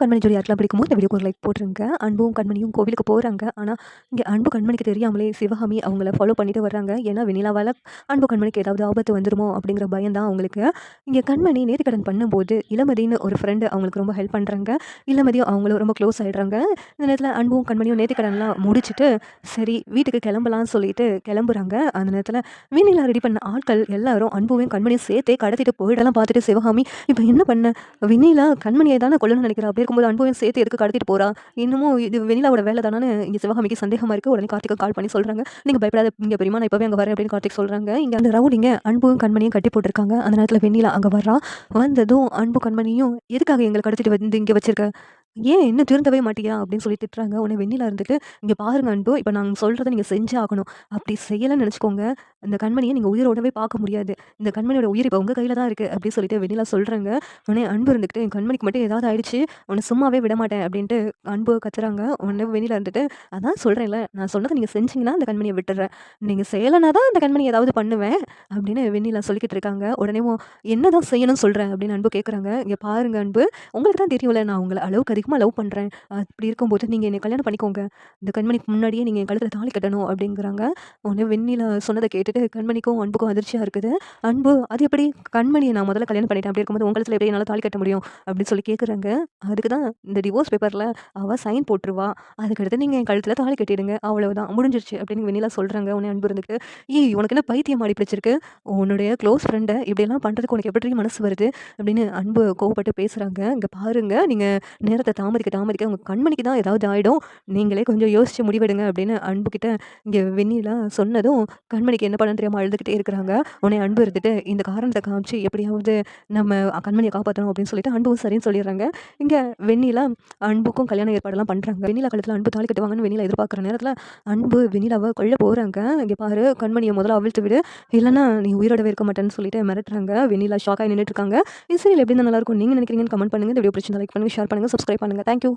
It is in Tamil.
கண்மணி ஜோடி யாருக்கெல்லாம் பிடிக்குமோ இந்த வீடியோக்கு ஒரு லைக் போட்டுருங்க. அன்பும் கண்மணியும் கோவிலுக்கு போகிறாங்க ஆனால் இங்கே அன்பு கண்மணிக்கு தெரியாமலே சிவகாமி அவங்கள ஃபாலோ பண்ணிட்டு வர்றாங்க. ஏன்னா வெண்ணிலாவால் அன்பு கண்மணிக்கு ஏதாவது ஆபத்து வந்துருமோ அப்படிங்கிற பயம் தான் அவங்களுக்கு. இங்கே கண்மணி நேர்த்திக்கடன் பண்ணும்போது இளமதின்னு ஒரு ஃப்ரெண்டு அவங்களுக்கு ரொம்ப ஹெல்ப் பண்ணுறாங்க இளமதியும் அவங்களும் ரொம்ப க்ளோஸ் ஆகிடுறாங்க இந்த நேரத்தில் அன்பும் கண்மணியும் நேர்கடன்லாம் முடிச்சுட்டு சரி வீட்டுக்கு கிளம்பலாம்னு சொல்லிட்டு கிளம்புறாங்க. அந்த நேரத்தில் வெண்ணிலா ரெடி பண்ண ஆட்கள் எல்லாரும் அன்புவையும் கண்மணியும் சேர்த்தே கடத்திட்டு போயிடலாம் பார்த்துட்டு சிவகாமி இப்போ என்ன பண்ண? வெண்ணிலா கண்மணியை தானே கொள்ளணும்னு நினைக்கிறா? அப்படியே இருக்கும்போது அன்பையும் சேர்த்து எதுக்கு கடத்திட்டு போறா? இன்னமும் இது வெண்ணிலாவோட வேலை தானே இங்கே சிவகாமிக்கு சந்தேகமாக இருக்குது உடனே கார்த்திகை கால் பண்ணி சொல்கிறாங்க நீங்கள் பயப்படாத இங்கே பெரியமா நான் இப்போவே அங்கே வரேன் அப்படின்னு கார்த்திக் சொல்கிறாங்க இங்கே அந்த ரவுடிங்க அன்பும் கண்மணியும் கட்டி போட்டிருக்காங்க. அந்த நேரத்தில் வெண்ணிலா அங்கே வர்றா. வந்ததும் அன்பு கண்மணியும் எதுக்காக எங்களை கடத்திட்டு வந்து இங்கே வச்சிருக்க? ஏன் என்ன திருந்தவே மாட்டியா? அப்படின்னு சொல்லி திட்டுறாங்க. உடனே வெண்ணிலா இருந்துட்டு இங்கே பாருங்க அன்பு இப்போ நாங்கள் சொல்கிறத நீங்கள் செஞ்சே ஆகணும். அப்படி செய்யலைன்னு நினச்சிக்கோங்க. இந்த கண்மணியை நீங்கள் உயிரோடவே பார்க்க முடியாது. இந்த கண்மணியோட உயிர் இப்போ உங்கள் கையில் தான் இருக்குது அப்படின்னு சொல்லிட்டு வெண்ணிலா சொல்கிறாங்க உடனே அன்பு இருந்துக்கிட்டு என் கண்மணிக்கு மட்டும் ஏதாவது ஆயிடுச்சு உன்னை சும்மாவே விட மாட்டேன். அப்படின்ட்டு அன்பு கத்துறாங்க. உடனே வெண்ணிலா இருந்துட்டு அதான் சொல்கிறேன்ல நான் சொன்னதை நீங்கள் செஞ்சீங்கன்னா அந்த கண்மணியை விட்டுறேன். நீங்கள் செய்யலைனா தான் அந்த கண்மணி ஏதாவது பண்ணுவேன். அப்படின்னு வெண்ணிலா சொல்லிக்கிட்டு இருக்காங்க. உடனே என்ன தான் செய்யணும்னு சொல்கிறேன் அப்படின்னு அன்பு கேட்குறாங்க இங்கே பாருங்க அன்பு உங்களுக்கு தான் தெரியும்ல நான் உங்களை அளவுக்கு அதிகமாக லவ் பண்ணுறேன் அப்படி இருக்கும்போது நீங்கள் என்னை கல்யாணம் பண்ணிக்கோங்க. இந்த கண்மணிக்கு முன்னாடியே நீங்கள் என் கழுத்தில் தாலி கட்டணும் அப்படிங்கிறாங்க. உடனே வெண்ணிலா சொன்னதை கேட்டுட்டு கண்மணிக்கும் அன்புக்கும் அதிர்ச்சியாக இருக்குது. அன்பு அது எப்படி? கண்மணியை நான் முதல்ல கல்யாணம் பண்ணிட்டேன். அப்படி இருக்கும்போது உங்கள் கழுத்தில் எப்படி என்னால் தாலி கட்ட முடியும்? அப்படின்னு சொல்லி கேட்குறாங்க அதுக்கு தான் இந்த டிவோர்ஸ் பேப்பரில் அவள் சைன் போட்டுருவா. அதுக்கடுத்து நீங்கள் என் கழுத்தில் தாலி கட்டிடுங்க. அவ்வளோதான் முடிஞ்சிருச்சு அப்படின்னு வெண்ணிலா சொல்கிறாங்க உன்னை அன்பு இருந்துட்டு ஏய் உனக்கு என்ன பைத்தியம் மாடி பிடிச்சிருக்கு? உன்னுடைய க்ளோஸ் ஃப்ரெண்டை இப்படியெல்லாம் பண்ணுறதுக்கு உனக்கு எப்படி மனசு வருது? அப்படின்னு அன்பு கோவப்பட்டு பேசுகிறாங்க இங்கே பாருங்கள் நீங்கள் நேரத்தை தாமதிக்க தாமதிக்க உங்கள் கண்மணிக்கு தான் ஏதாவது ஆகிடும் நீங்களே கொஞ்சம் யோசிச்சு முடிவெடுங்க அப்படின்னு அன்புக்கிட்ட இங்கே வெண்ணிலா சொன்னதும் கண்மணிக்கு என்ன பண்ண தெரியாமல் அழுதுகிட்டே இருக்கிறாங்க. உடனே அன்பு இருந்துட்டு இந்த காரணத்தை காமிச்சு எப்படியாவது நம்ம கண்மணியை காப்பாற்றணும் அப்படின்னு சொல்லிட்டு அன்பும் சரின்னு சொல்லிடுறாங்க. இங்கே வெண்ணிலா அன்புக்கும் கல்யாண ஏற்பாடெல்லாம் பண்ணுறாங்க வெண்ணிலா காலத்தில் அன்பு தாலி கட்டுவாங்கன்னு வெண்ணிலா எதிர்பார்க்குற நேரத்தில் அன்பு வெண்ணிலாவை கொள்ள போகிறாங்க இங்கே பாரு கண்மணியை முதல்ல அவிழ்த்து விடு. இல்லைன்னா நீ உயிரோடவே இருக்க மாட்டேன்னு சொல்லிட்டு மிரட்டுறாங்க. வெண்ணிலா ஷாக்காக நின்றுட்டு இருக்காங்க. இந்த சீரியல் எப்படி நல்லா இருக்கும்? நீங்கள் நினைக்கிறீங்கன்னு கமெண்ட் பண்ணுங்கள் இந்த வீடியோ பிடிச்சிருந்தா லைக் பண்ணுங்கள் ஷேர் பண்ணுங்கள் சப்ஸ்கிரைப் பண்ணுங்கள் தேங்க்யூ.